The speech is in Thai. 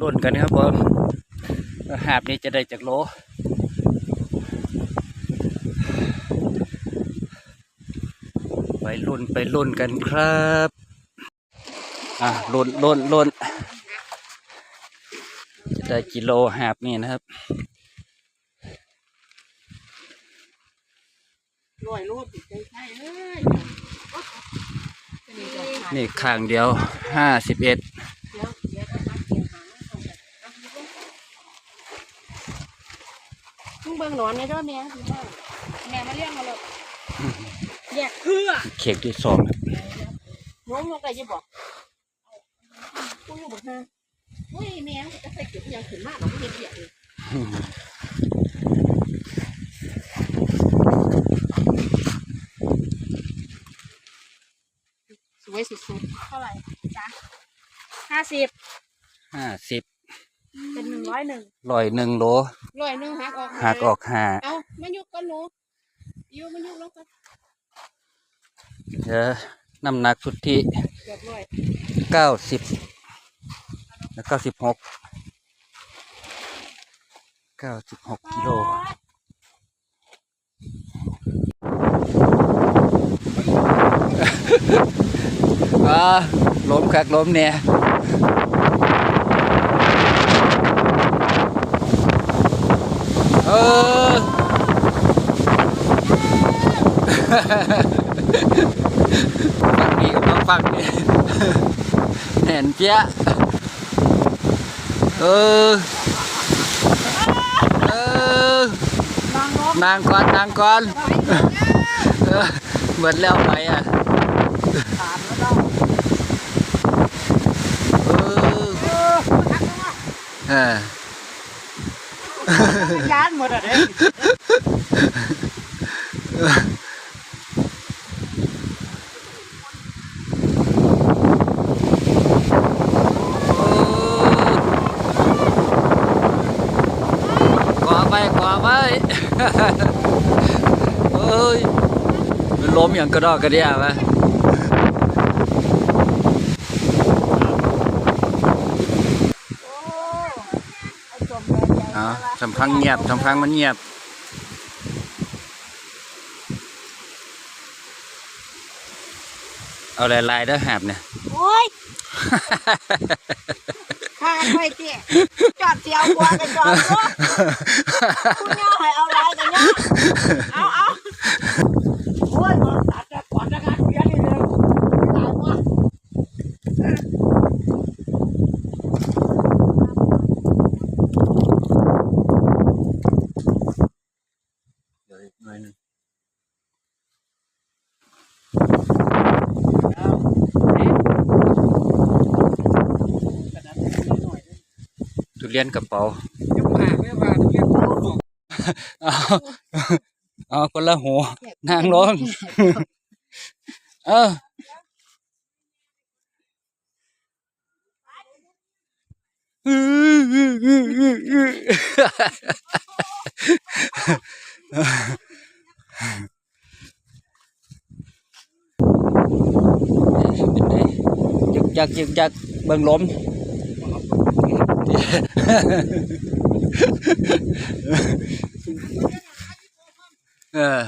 รุ่นกันนะครับผมว่าหาบนี้จะได้จากโลไปรุ่นไปรุ่นกันครับอะรุ่นรุ่นรุ่นจะได้กิโลหาบนี่นะครับรวยรูดติดใจใช่เอ้ยนี่ข้างเดียวห้าสิบเอ็ด เดี๋ยวเดี๋ยวจะมาเกี่ยงหางเอาไปเอาไปดู มึงเบิ่งหนอนในเด้อแม่แม่มาเลี้ยงมาเลยแยกเครือเค้กที่สองครับน้องลงไปจะบอกกูอยู่บอกฮะเฮ้ยแม่จะใส่เก็บยังขึ้นมากหรอกไม่เห็นเบียดเลยสวยสุดๆเท่าไหร่จ๊ะห้าสิบห้าสิบ ร้อยหนึ่งร้อยหนึ่งโลร้อยหนึ่งหักออกหักออกห้าเอามายุกกันหนูยูมายุกแล้วกันเดี๋ยวน้ำหนักสุทธิเกือบร้อยเก้าสิบแล้วเก้าสิบหกเก้าสิบหกกิโลอ่าล้มคักล้มเนี่ย ออฝั่งนี้กับน้องฝั่งนี้เห็นเจ๊ะเออ เออนางร้อนางก่อนนางก่อนเหมือนแล้วไปอะถามแล้วเราเออ เออทักแล้วว่าเอนหมดอะเด้ขวาไปขวาไปเอ้ยมันล้มอย่างกระดอกกระเดียไหม โอ้ไอ้จมแดงใหญ่ อ๋อสำพังเงียบสำพังมันเงียบเอาลายลายได้หาบเนี่ยโอ้ยข้าค่อยเจ๊จอดเสียวกว่ากันจอดก็คุณย่าให้เอาลายกันย่าเอาเอาโอ้ยมันตัดจะก่อนนะคะเพี้ยนนี่เร็วหลายว่า เดี๋ยวอีก หน่อยหนึงทุเรียนกระเป๋าเอาเอาคนละหัวนางร้องเออเป็นไงยึกยักยึ กยักเบิ่งล้มเออ